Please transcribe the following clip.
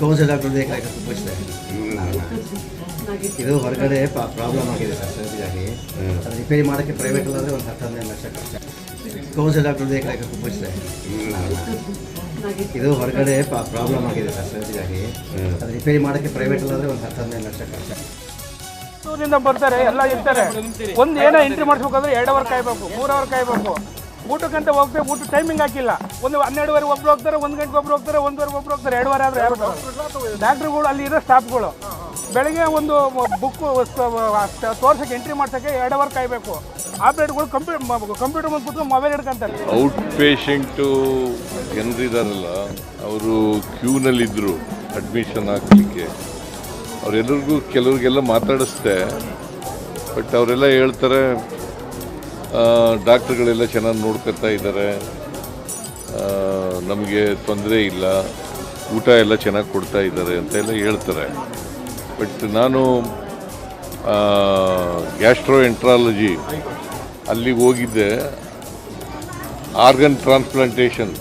Council doctor ಬೇಕಾಗಿ ಪೂಜಿಸ್ತಾ ಇದು ಹೊರಗಡೆ ಪ್ರಾಬ್ಲಮ್ ಆಗಿದೆ ಸರ್ ಸರ್ಜರಿ ಅದು ರಿಪೇರಿ ಮಾಡೋಕ್ಕೆ ಪ್ರೈವೇಟ್ ಅಲ್ಲಾದರೆ ಒಂದು ಹತ್ತು, ಹದಿನೈದು ಲಕ್ಷ ಖರ್ಚು ಕೌನ್ಸಿಲ್ ಡಾಕ್ಟರ್ ಬೇಕಾಗಿ ಪೂಜಿಸ್ತಾ ಇದು ಹೊರಗಡೆ ಪ್ರಾಬ್ಲಮ್ ಆಗಿದೆ ಸರ್ ಸರ್ಜರಿ ಅದು ರಿಪೇರಿ ಮಾಡೋಕ್ಕೆ ಪ್ರೈವೇಟ್ ಅಲ್ಲಾದರೆ ಒಂದು ಹತ್ತು, ಹದಿನೈದು ಲಕ್ಷ ಖರ್ಚು ಬರ್ತಾರೆ, ಎಲ್ಲ ಇರ್ತಾರೆ. ಒಂದು ಏನೋ ಎಂಟ್ರಿ ಮಾಡಿಸ್ಬೇಕಾದ್ರೆ ಎರಡು ಅವರ್ ಕಾಯ್ಬೇಕು ಮೂರು ಅವರ್ ಕಾಯ್ಬೇಕು. ಊಟಕ್ಕಂತ ಹೋಗ್ತೇವೆ, ಊಟ ಟೈಮಿಂಗ್ ಹಾಕಿಲ್ಲ. ಒಂದು ಹನ್ನೆರಡುವರೆ ಒಬ್ರು ಹೋಗ್ತಾರೆ, ಒಂದು ಗಂಟೆಗೆ ಒಬ್ರು ಹೋಗ್ತಾರೆ, ಒಂದುವರೆ ಒಬ್ರು ಹೋಗ್ತಾರೆ ಎರಡುವರೆ ಆದ್ರೆ ಯಾರು ಡಾಕ್ಟ್ರುಗಳು ಅಲ್ಲಿ ಇರೋ ಸ್ಟಾಫ್ಗಳು ಬೆಳಗ್ಗೆ ಒಂದು ಬುಕ್ ತೋರ್ಸಕ್ಕೆ ಎಂಟ್ರಿ ಮಾಡ್ಸೋಕ್ಕೆ ಎರಡು ಅವರ್ ಕಾಯಬೇಕು. ಆಪ್ರೇಟ್ಗಳು ಕಂಪ್ಯೂಟರ್ ಕಂಪ್ಯೂಟರ್ ಮುಂದೆ ಕೂತ್ಕೊಂಡು ಮೊಬೈಲ್ ಹಿಡ್ಕೊಂತಾರೆ. ಔಟ್ ಪೇಷಂಟು ಜನರಿದಾರಲ್ಲ ಅವರು ಕ್ಯೂನಲ್ಲಿದ್ದರು ಅಡ್ಮಿಷನ್ ಹಾಕಲಿಕ್ಕೆ. ಅವರೆಲ್ಲರಿಗೂ ಕೆಲವ್ರಿಗೆಲ್ಲ ಮಾತಾಡಿಸ್ದೆ ಬಟ್ ಅವರೆಲ್ಲ ಹೇಳ್ತಾರೆ ಡಾಕ್ಟ್ರುಗಳೆಲ್ಲ ಚೆನ್ನಾಗಿ ನೋಡ್ಕೊತಾ ಇದ್ದಾರೆ. ನಮಗೆ ತೊಂದರೆ ಇಲ್ಲ. ಊಟ ಎಲ್ಲ ಚೆನ್ನಾಗಿ ಕೊಡ್ತಾ ಇದ್ದಾರೆ ಅಂತ ಎಲ್ಲ ಹೇಳ್ತಾರೆ. ಬಟ್ ನಾನು ಗ್ಯಾಸ್ಟ್ರೋ ಎಂಟ್ರಾಲಜಿ ಅಲ್ಲಿ ಹೋಗಿದ್ದೆ. Organ transplantation.